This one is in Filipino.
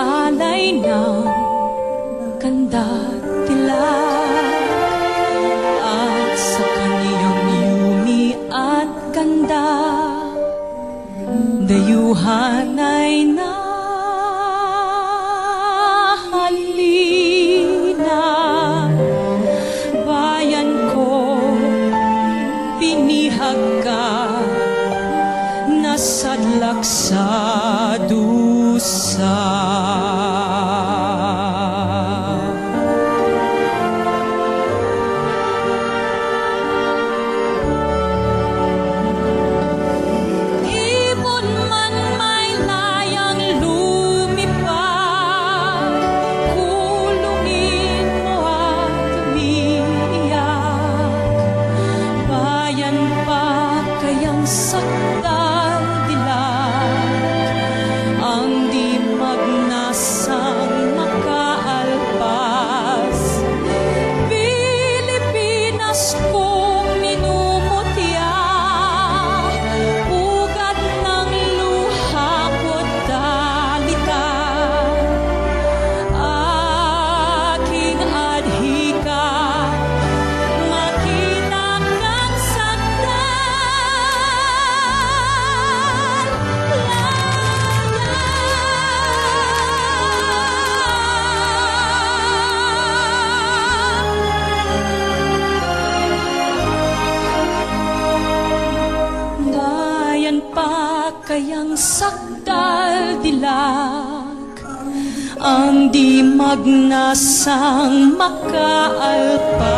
kanyang kandatila at sa kanyang yumi at ganda dayuhan ay nahalina nasadlak sa dusa. kayang sakdal dilag ang di magnasang makaalpag.